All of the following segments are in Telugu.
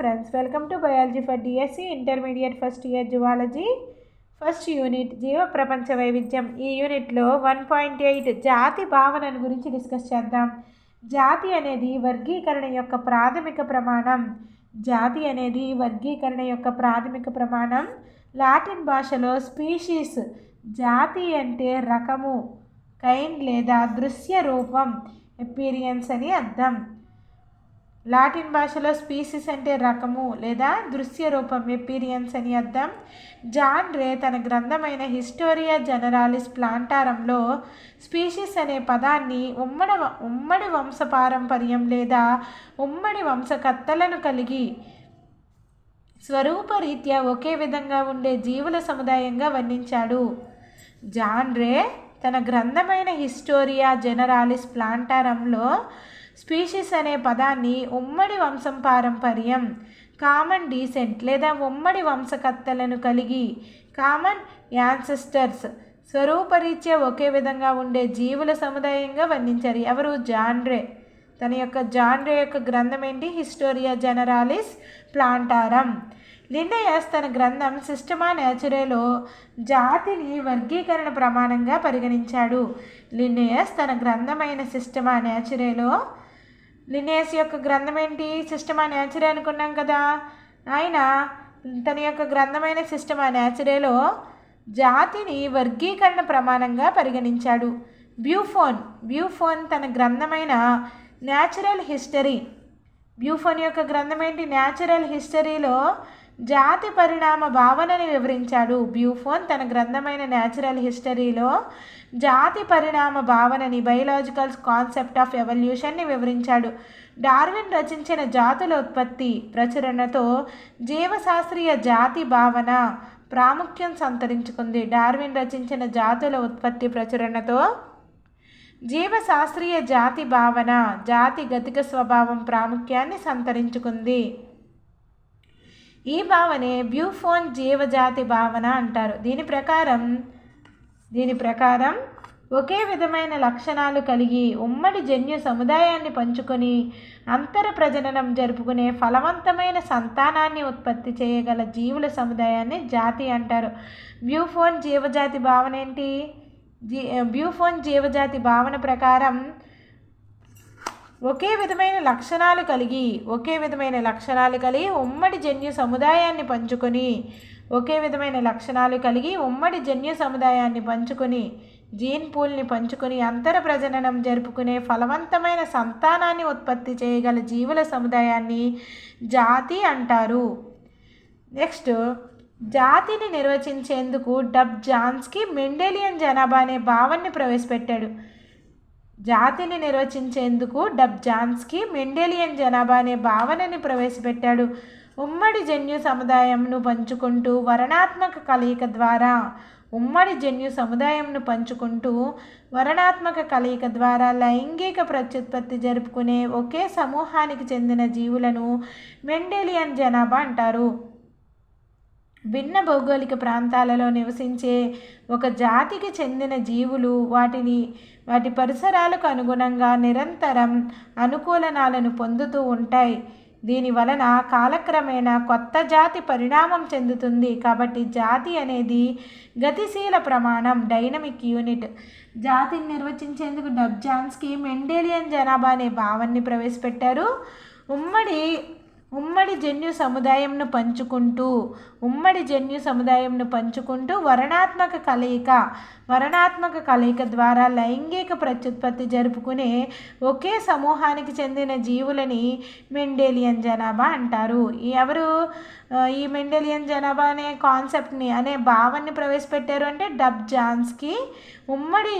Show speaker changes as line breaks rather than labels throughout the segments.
Friends welcome to biology for DSC intermediate first year zoology first unit జీవ ప్రపంచ వైవిధ్యం. ఈ యూనిట్లో వన్ పాయింట్ ఎయిట్ జాతి భావనను గురించి డిస్కస్ చేద్దాం. జాతి అనేది వర్గీకరణ యొక్క ప్రాథమిక ప్రమాణం. జాతి అనేది వర్గీకరణ యొక్క ప్రాథమిక ప్రమాణం. లాటిన్ భాషలో స్పీషీస్ జాతి అంటే రకము కైండ్ లేదా దృశ్య రూపం ఎపీరియన్స్ అని అర్థం. లాటిన్ భాషలో స్పీసీస్ అంటే రకము లేదా దృశ్య రూపం ఎపీరియన్స్ అని అర్థం. జాన్ రే తన గ్రంథమైన హిస్టోరియా జనరాలిస్ ప్లాంటారంలో స్పీషీస్ అనే పదాన్ని ఉమ్మడి ఉమ్మడి వంశపారంపర్యం లేదా ఉమ్మడి వంశకర్తలను కలిగి స్వరూపరీత్యా ఒకే విధంగా ఉండే జీవుల సముదాయంగా వర్ణించాడు. జాన్ రే తన గ్రంథమైన హిస్టోరియా జనరాలిస్ ప్లాంటారంలో స్పీషీస్ అనే పదాన్ని ఉమ్మడి వంశం పారంపర్యం. కామన్ డీసెంట్ లేదా ఉమ్మడి వంశకర్తలను కలిగి కామన్ యాన్సెస్టర్స్ స్వరూపరీత్యా ఒకే విధంగా ఉండే జీవుల సముదాయంగా వర్ణించారు. ఎవరు? జాన్రే. తన యొక్క జాన్రే యొక్క గ్రంథం ఏంటి హిస్టోరియా జనరాలిస్ ప్లాంటారం. లిండయస్ తన గ్రంథం సిస్టమా నేచురేలో జాతిని వర్గీకరణ ప్రమాణంగా పరిగణించాడు. లిన్నయస్ తన గ్రంథమైన సిస్టమా నేచురేలో లినేస్ యొక్క గ్రంథం ఏంటి సిస్టమా నేచరే అనుకున్నాం కదా. ఆయన తన యొక్క గ్రంథమైన సిస్టమా నేచురేలో జాతిని వర్గీకరణ ప్రమాణంగా పరిగణించాడు. బ్యూఫోన్ బ్యూఫోన్ తన గ్రంథమైన న్యాచురల్ హిస్టరీ బ్యూఫోన్ యొక్క గ్రంథం ఏంటి న్యాచురల్ హిస్టరీలో జాతి పరిణామ భావనని వివరించాడు బ్యూఫోన్ తన గ్రంథమైన న్యాచురల్ హిస్టరీలో. జాతి పరిణామ భావనని బయలాజికల్స్ కాన్సెప్ట్ ఆఫ్ ఎవల్యూషన్ని వివరించాడు. డార్విన్ రచించిన జాతుల ఉత్పత్తి ప్రచురణతో జీవశాస్త్రీయ జాతి భావన ప్రాముఖ్యం సంతరించుకుంది. డార్విన్ రచించిన జాతుల ఉత్పత్తి ప్రచురణతో జీవశాస్త్రీయ జాతి భావన జాతి గతిక స్వభావం ప్రాముఖ్యాన్ని సంతరించుకుంది. ఈ భావనే బ్యూఫోన్ జీవజాతి భావన అంటారు. దీని ప్రకారం దీని ప్రకారం ఒకే విధమైన లక్షణాలు కలిగి ఉమ్మడి జన్యు సముదాయాన్ని పంచుకొని అంతర ప్రజననం జరుపుకునే ఫలవంతమైన సంతానాన్ని ఉత్పత్తి చేయగల జీవుల సముదాయాన్ని జాతి అంటారు. బ్యూఫోన్ జీవజాతి భావన ఏంటి జీ బ్యూఫోన్ జీవజాతి భావన ప్రకారం ఒకే విధమైన లక్షణాలు కలిగి ఒకే విధమైన లక్షణాలు కలిగి ఉమ్మడి జన్యు సముదాయాన్ని పంచుకొని ఒకే విధమైన లక్షణాలు కలిగి ఉమ్మడి జన్యు సముదాయాన్ని పంచుకొని జీన్ పూల్ని పంచుకొని అంతర ప్రజననం జరుపుకునే ఫలవంతమైన సంతానాన్ని ఉత్పత్తి చేయగల జీవుల సముదాయాన్ని జాతి అంటారు. నెక్స్ట్ జాతిని నిర్వచించేందుకు డబ్ జాన్స్కి మెండేలియన్ జనాభా అనే భావాన్ని ప్రవేశపెట్టాడు. జాతిని నిర్వచించేందుకు డబ్ జాన్స్కి మెండేలియన్ జనాభా అనే భావనని ప్రవేశపెట్టాడు. ఉమ్మడి జన్యు సముదాయంను పంచుకుంటూ వరణాత్మక కలయిక ద్వారా ఉమ్మడి జన్యు సముదాయంను పంచుకుంటూ వరణాత్మక కలయిక ద్వారా లైంగిక ప్రత్యుత్పత్తి జరుపుకునే ఒకే సమూహానికి చెందిన జీవులను మెండేలియన్ జనాభా అంటారు. భిన్న భౌగోళిక ప్రాంతాలలో నివసించే ఒక జాతికి చెందిన జీవులు వాటిని వాటి పరిసరాలకు అనుగుణంగా నిరంతరం అనుకూలనాలను పొందుతూ ఉంటాయి. దీని వలన కాలక్రమేణా కొత్త జాతి పరిణామం చెందుతుంది. కాబట్టి జాతి అనేది గతిశీల ప్రమాణం డైనమిక్ యూనిట్. జాతిని నిర్వచించేందుకు డబ్జాన్స్కి మెండేలియన్ జనాభా అనే భావాన్ని ప్రవేశపెట్టారు. ఉమ్మడి ఉమ్మడి జన్యు సముదాయంను పంచుకుంటూ ఉమ్మడి జన్యు సముదాయంను పంచుకుంటూ వరణాత్మక కలయిక వరణాత్మక కలయిక ద్వారా లైంగిక ప్రత్యుత్పత్తి జరుపుకునే ఒకే సమూహానికి చెందిన జీవులని మెండేలియన్ జనాభా అంటారు. ఎవరు? ఈ మెండేలియన్ జనాభా అనే కాన్సెప్ట్ని అనే భావాన్ని ప్రవేశపెట్టారు అంటే డబ్ జాన్స్కి. ఉమ్మడి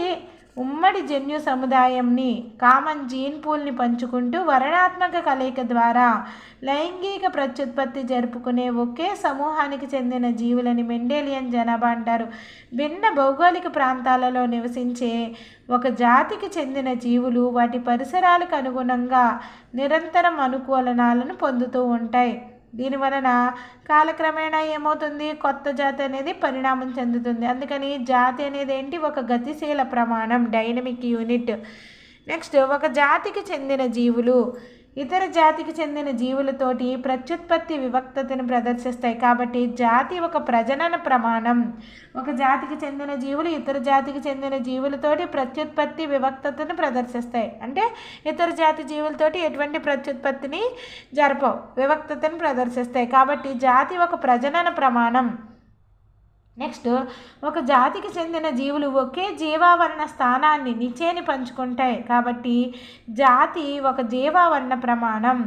ఉమ్మడి జన్యు సముదాయంని కామన్ జీన్ పూల్ని పంచుకుంటూ వరణాత్మక కలయిక ద్వారా లైంగిక ప్రత్యుత్పత్తి జరుపుకునే ఒకే సమూహానికి చెందిన జీవులని మెండేలియన్ జనాభా అంటారు. భిన్న భౌగోళిక ప్రాంతాలలో నివసించే ఒక జాతికి చెందిన జీవులు వాటి పరిసరాలకు అనుగుణంగా నిరంతరం అనుకూలనాలను పొందుతూ ఉంటాయి. దీని వలన కాలక్రమేణా ఏమవుతుంది? కొత్త జాతి అనేది పరిణామం చెందుతుంది. అందుకని జాతి అనేది ఏంటి? ఒక గతిశీల ప్రమాణం డైనమిక్ యూనిట్. నెక్స్ట్ ఒక జాతికి చెందిన జీవులు ఇతర జాతికి చెందిన జీవులతోటి ప్రత్యుత్పత్తి వివక్తతను ప్రదర్శిస్తాయి. కాబట్టి జాతి ఒక ప్రజనన ప్రమాణం. ఒక జాతికి చెందిన జీవులు ఇతర జాతికి చెందిన జీవులతోటి ప్రత్యుత్పత్తి వివక్తతను ప్రదర్శిస్తాయి. అంటే ఇతర జాతి జీవులతోటి ఎటువంటి ప్రత్యుత్పత్తిని జరపవు వివక్తతను ప్రదర్శిస్తాయి. కాబట్టి జాతి ఒక ప్రజనన ప్రమాణం. నెక్స్ట్ ఒక జాతికి చెందిన జీవులు ఒకే జీవావరణ స్థానాన్ని నిచేని పంచుకుంటాయి. కాబట్టి జాతి ఒక జీవావరణ ప్రమాణం.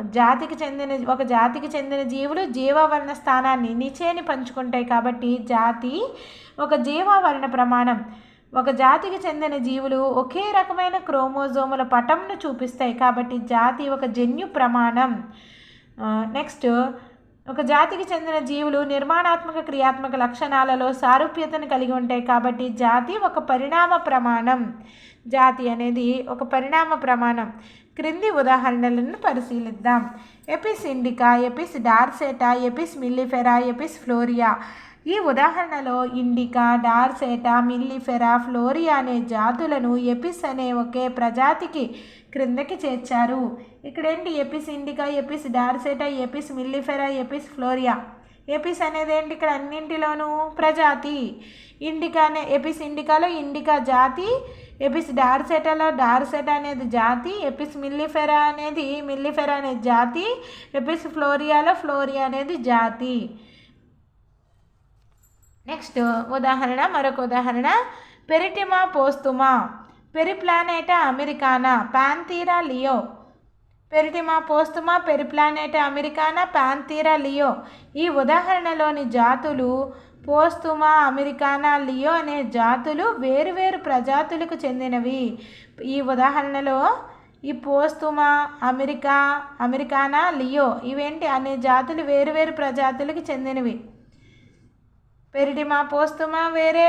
జాతికి చెందిన ఒక జాతికి చెందిన జీవులు జీవావరణ స్థానాన్ని నిచేని పంచుకుంటాయి. కాబట్టి జాతి ఒక జీవావరణ ప్రమాణం. ఒక జాతికి చెందిన జీవులు ఒకే రకమైన క్రోమోజోముల పటంను చూపిస్తాయి. కాబట్టి జాతి ఒక జన్యు ప్రమాణం. నెక్స్ట్ ఒక జాతికి చెందిన జీవులు నిర్మాణాత్మక క్రియాత్మక లక్షణాలలో సారూప్యతను కలిగి ఉంటాయి కాబట్టి జాతి ఒక పరిణామ ప్రమాణం. జాతి అనేది ఒక పరిణామ ప్రమాణం. క్రింది ఉదాహరణలను పరిశీలిద్దాం. Apis indica Apis dorsata Apis mellifera Apis florea ఈ ఉదాహరణలో ఇండికా డార్సేటా మిల్లిఫెరా ఫ్లోరియా అనే జాతులను ఎపిస్ అనే ఒకే ప్రజాతికి క్రిందకి చేర్చారు. ఇక్కడేంటి Apis indica Apis dorsata Apis mellifera Apis florea? Apis అనేది ఏంటి ఇక్కడ అన్నింటిలోనూ ప్రజాతి? ఇండికా అనే ఎపిస్ ఇండికాలో ఇండికా జాతి ఎపిస్ డార్సెటాలో డార్సెటా అనేది జాతి ఎపిస్ మిల్లిఫెరా అనేది మిల్లిఫెరా అనేది జాతి ఎపిస్ ఫ్లోరియాలో ఫ్లోరియా అనేది జాతి. నెక్స్ట్ ఉదాహరణ మరొక ఉదాహరణ. పెరిటిమా పోస్తుమా? పెరిప్లానేటా అమెరికానా? పాన్తీరా Leo. Pheretima posthuma? Periplaneta americana? Panthera leo. ఈ ఉదాహరణలోని జాతులు పోస్తుమా అమెరికానా లియో అనే జాతులు వేరువేరు ప్రజాతులకు చెందినవి. ఈ ఉదాహరణలో ఈ పోస్తుమా అమెరికా అమెరికానా లియో ఇవేంటి అనే జాతులు వేరువేరు ప్రజాతులకు చెందినవి. పెరిటిమా పోస్తుమా వేరే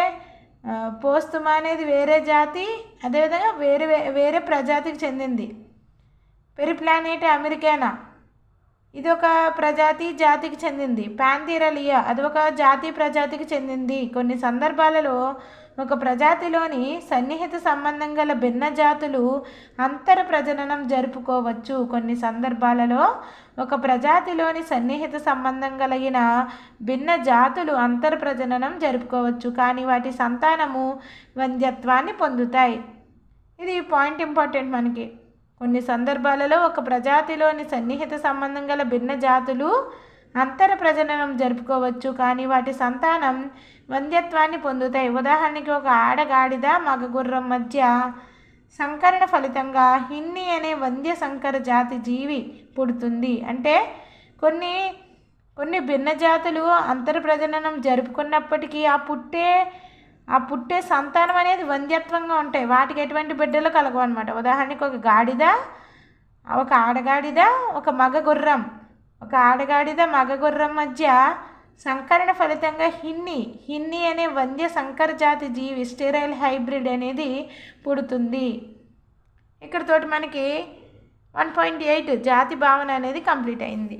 పోస్తుమా అనేది వేరే జాతి అదేవిధంగా వేరే వేరే ప్రజాతికి చెందింది. పెరిప్లానేట్ అమెరికానా? ఇది ఒక ప్రజాతి జాతికి చెందింది. పాంతీరలియా అది ఒక జాతి ప్రజాతికి చెందింది. కొన్ని సందర్భాలలో ఒక ప్రజాతిలోని సన్నిహిత సంబంధం గల భిన్న జాతులు అంతర ప్రజననం జరుపుకోవచ్చు. కొన్ని సందర్భాలలో ఒక ప్రజాతిలోని సన్నిహిత సంబంధం కలిగిన భిన్న జాతులు అంతర ప్రజననం జరుపుకోవచ్చు. కానీ వాటి సంతానము వంద్యత్వాన్ని పొందుతాయి. ఇది పాయింట్ ఇంపార్టెంట్ మనకి. కొన్ని సందర్భాలలో ఒక ప్రజాతిలోని సన్నిహిత సంబంధం గల భిన్న జాతులు అంతర ప్రజననం జరుపుకోవచ్చు. కానీ వాటి సంతానం వంద్యత్వాన్ని పొందుతాయి. ఉదాహరణకి ఒక ఆడగాడిద మగ గుర్రం మధ్య సంకరణ ఫలితంగా హిన్ని అనే వంద్య సంకర జాతి జీవి పుడుతుంది. అంటే కొన్ని కొన్ని భిన్న జాతులు అంతర ప్రజననం జరుపుకున్నప్పటికీ ఆ పుట్టే ఆ పుట్టే సంతానం అనేది వంద్యత్వంగా ఉంటాయి. వాటికి ఎటువంటి బిడ్డలు కలగవు అనమాట ఉదాహరణకి ఒక గాడిద ఒక ఆడగాడిద ఒక మగ గుర్రం. ఒక ఆడగాడిద మగ గుర్రం మధ్య సంకరణ ఫలితంగా హిన్ని హిన్ని అనే వంద్య సంకర జాతి జీవి స్టెరైల్ హైబ్రిడ్ అనేది పుడుతుంది. ఇక్కడతోటి మనకి వన్ పాయింట్ ఎయిట్ జాతి భావన అనేది కంప్లీట్ అయింది.